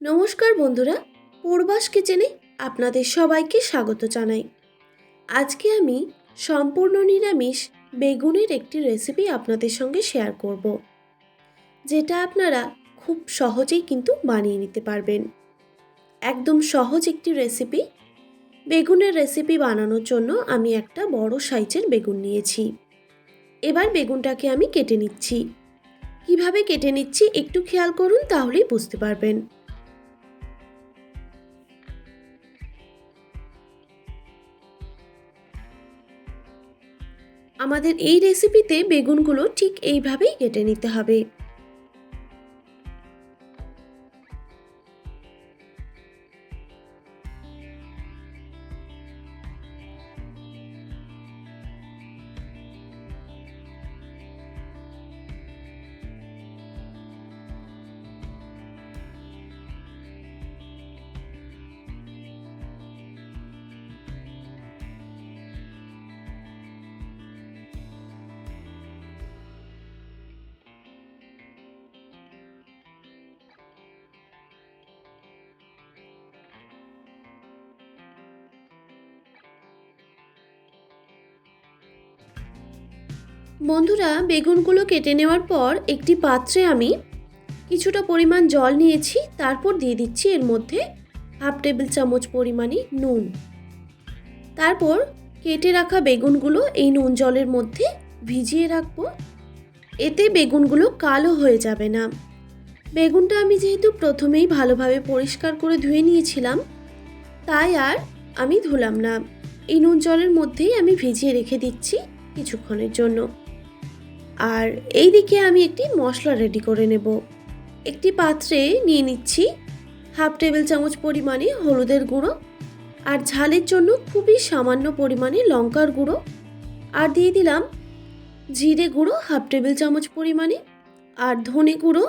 নমস্কার বন্ধুরা, পূর্বাস কিচেনে আপনাদের সবাইকে স্বাগত জানাই। আজকে আমি সম্পূর্ণ নিরামিষ বেগুনের একটি রেসিপি আপনাদের সঙ্গে শেয়ার করব, যেটা আপনারা খুব সহজেই কিন্তু বানিয়ে নিতে পারবেন। একদম সহজ একটি রেসিপি। বেগুনের রেসিপি বানানোর জন্য আমি একটা বড় সাইজের বেগুন নিয়েছি। এবার বেগুনটাকে আমি কেটে নিচ্ছি। কীভাবে কেটে নিচ্ছি একটু খেয়াল করুন, তাহলেই বুঝতে পারবেন। আমাদের এই রেসিপিতে বেগুনগুলো ঠিক এইভাবেই কেটে নিতে হবে। বন্ধুরা, বেগুনগুলো কেটে নেওয়ার পর একটি পাত্রে আমি কিছুটা পরিমাণ জল নিয়েছি, তারপর দিয়ে দিচ্ছি এর মধ্যে হাফ টেবিল চামচ পরিমাণে নুন। তারপর কেটে রাখা বেগুনগুলো এই নুন জলের মধ্যে ভিজিয়ে রাখব। এতে বেগুনগুলো কালো হয়ে যাবে না। বেগুনটা আমি যেহেতু প্রথমেই ভালোভাবে পরিষ্কার করে ধুয়ে নিয়েছিলাম, তাই আর আমি ধুলাম না। এই নুন জলের মধ্যেই আমি ভিজিয়ে রেখে দিচ্ছি কিছুক্ষণের জন্য। আর এই দিকে আমি একটি মশলা রেডি করে নেব। একটি পাত্রে নিয়ে নিচ্ছি হাফ টেবিল চামচ পরিমাণে হলুদের গুঁড়ো আর ঝালের জন্য খুবই সামান্য পরিমাণে লঙ্কার গুঁড়ো আর দিয়ে দিলাম জিরে গুঁড়ো হাফ টেবিল চামচ পরিমাণে আর ধনে গুঁড়ো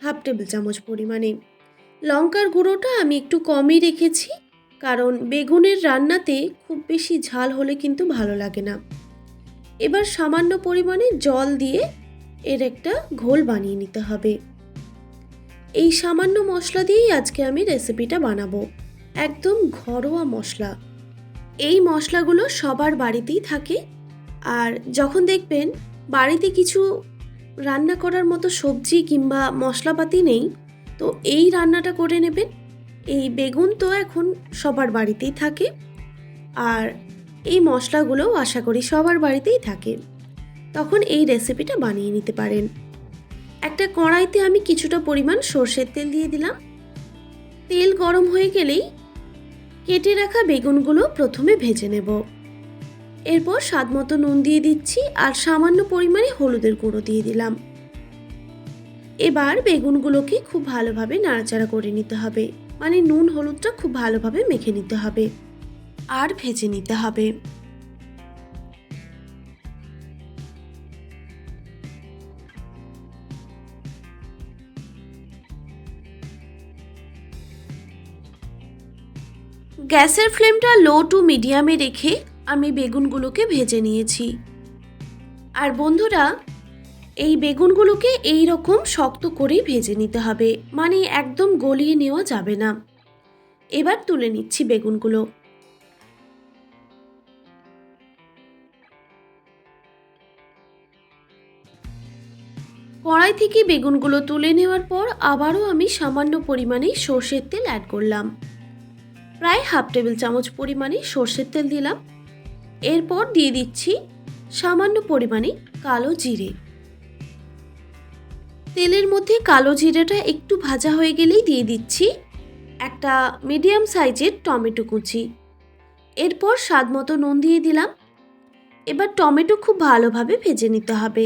হাফ টেবিল চামচ পরিমাণে। লঙ্কার গুঁড়োটা আমি একটু কমই রেখেছি, কারণ বেগুনের রান্নাতে খুব বেশি ঝাল হলে কিন্তু ভালো লাগে না। এবার সামান্য পরিমাণে জল দিয়ে এর একটা ঘোল বানিয়ে নিতে হবে। এই সামান্য মশলা দিয়েই আজকে আমি রেসিপিটা বানাবো। একদম ঘরোয়া মশলা। এই মশলাগুলো সবার বাড়িতেই থাকে আর যখন দেখবেন বাড়িতে কিছু রান্না করার মতো সবজি কিংবা মশলাপাতি নেই, তো এই রান্নাটা করে নেবেন। এই বেগুন তো এখন সবার বাড়িতেই থাকে। আর এই মশলাগুলোও আশা করি সবার বাড়িতেই থাকে। তখন এই রেসিপিটা বানিয়ে নিতে পারেন। একটা কড়াইতে আমি কিছুটা পরিমাণ সর্ষের তেল দিয়ে দিলাম। তেল গরম হয়ে গেলেই কেটে রাখা বেগুনগুলো প্রথমে ভেজে নেব। এরপর স্বাদ মতো নুন দিয়ে দিচ্ছি আর সামান্য পরিমাণে হলুদের গুঁড়ো দিয়ে দিলাম। এবার বেগুনগুলোকে খুব ভালোভাবে নাড়াচাড়া করে নিতে হবে। মানে নুন হলুদটা খুব ভালোভাবে মেখে নিতে হবে। আর ভেজে নিতে হবে। গ্যাসের ফ্লেমটা লো টু মিডিয়ামে রেখে আমি বেগুনগুলোকে ভেজে নিয়েছি। আর বন্ধুরা, এই বেগুনগুলোকে এই রকম শক্ত করেই ভেজে নিতে হবে মানে একদম গলিয়ে নেওয়া যাবে না। এবার তুলে নিচ্ছি বেগুনগুলো। কড়াই থেকে বেগুনগুলো তুলে নেওয়ার পর আবারও আমি সামান্য পরিমাণে সর্ষের তেল অ্যাড করলাম। প্রায় হাফ টেবিল চামচ পরিমাণে সর্ষের তেল দিলাম। এরপর দিয়ে দিচ্ছি সামান্য পরিমাণে কালো জিরে। তেলের মধ্যে কালো জিরেটা একটু ভাজা হয়ে গেলেই দিয়ে দিচ্ছি একটা মিডিয়াম সাইজের টমেটো কুচি। এরপর স্বাদ মতো নুন দিয়ে দিলাম। এবার টমেটো খুব ভালোভাবে ভেজে নিতে হবে।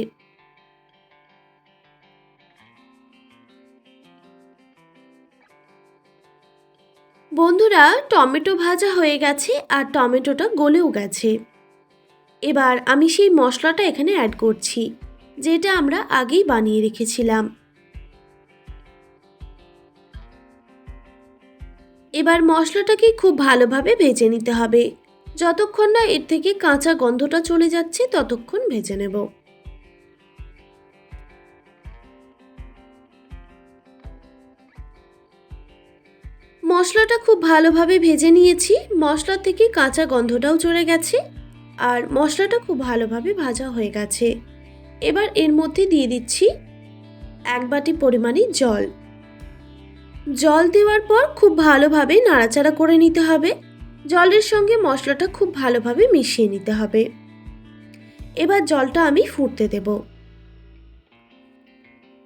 বন্ধুরা, টমেটো ভাজা হয়ে গেছে আর টমেটোটা গলেও গেছে। এবার আমি সেই মশলাটা এখানে অ্যাড করছি, যেটা আমরা আগেই বানিয়ে রেখেছিলাম। এবার মশলাটাকে খুব ভালোভাবে ভেজে নিতে হবে। যতক্ষণ না এর থেকে কাঁচা গন্ধটা চলে যাচ্ছে, ততক্ষণ ভেজে নেব। মশলাটা খুব ভালোভাবে ভেজে নিয়েছি। মশলা থেকে কাঁচা গন্ধটাও চলে গেছে আর মশলাটা খুব ভালোভাবে ভাজা হয়ে গেছে। এবার এর মধ্যে দিয়ে দিচ্ছি এক বাটি পরিমাণে জল। জল দেওয়ার পর খুব ভালোভাবে নাড়াচাড়া করে নিতে হবে। জলের সঙ্গে মশলাটা খুব ভালোভাবে মিশিয়ে নিতে হবে। এবার জলটা আমি ফুটতে দেব।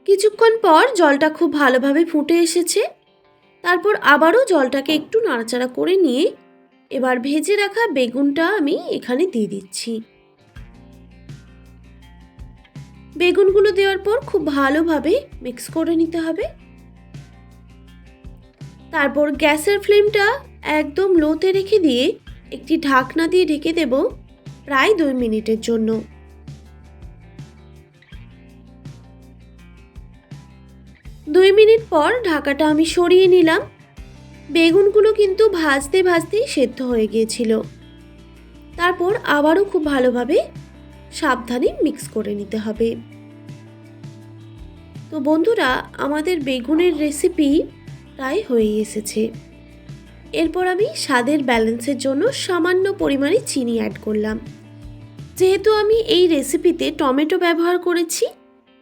কিছুক্ষণ পর জলটা খুব ভালোভাবে ফুটে এসেছে। তারপর আবারও জলটাকে একটু নাড়াচাড়া করে নিয়ে এবার ভেজে রাখা বেগুনটা আমি এখানে দিয়ে দিচ্ছি। বেগুনগুলো দেওয়ার পর খুব ভালোভাবে মিক্স করে নিতে হবে। তারপর গ্যাসের ফ্লেমটা একদম লোতে রেখে দিয়ে একটি ঢাকনা দিয়ে ঢেকে দেব প্রায় দুই মিনিটের জন্য। দুই মিনিট পর ঢাকাটা আমি সরিয়ে নিলাম। বেগুনগুলো কিন্তু ভাজতে ভাজতেই সেদ্ধ হয়ে গিয়েছিল। তারপর আবারও খুব ভালোভাবে সাবধানে মিক্স করে নিতে হবে। তো বন্ধুরা, আমাদের বেগুনের রেসিপি প্রায় হয়ে এসেছে। এরপর আমি স্বাদের ব্যালেন্সের জন্য সামান্য পরিমাণে চিনি অ্যাড করলাম। যেহেতু আমি এই রেসিপিতে টমেটো ব্যবহার করেছি,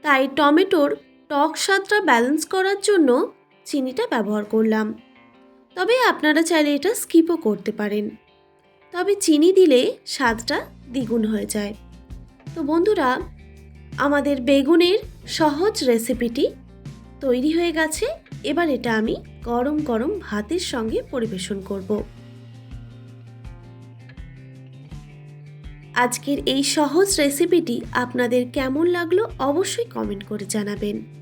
তাই টমেটোর টক স্বাদটা ব্যালেন্স করার জন্য চিনিটা ব্যবহার করলাম। তবে আপনারা চাইলে এটা স্কিপও করতে পারেন। তবে চিনি দিলে স্বাদটা দ্বিগুণ হয়ে যায়। তো বন্ধুরা, আমাদের বেগুনের সহজ রেসিপিটি তৈরি হয়ে গেছে। এবার এটা আমি গরম গরম ভাতের সঙ্গে পরিবেশন করব। আজকের এই সহজ রেসিপিটি আপনাদের কেমন লাগল অবশ্যই কমেন্ট করে জানাবেন।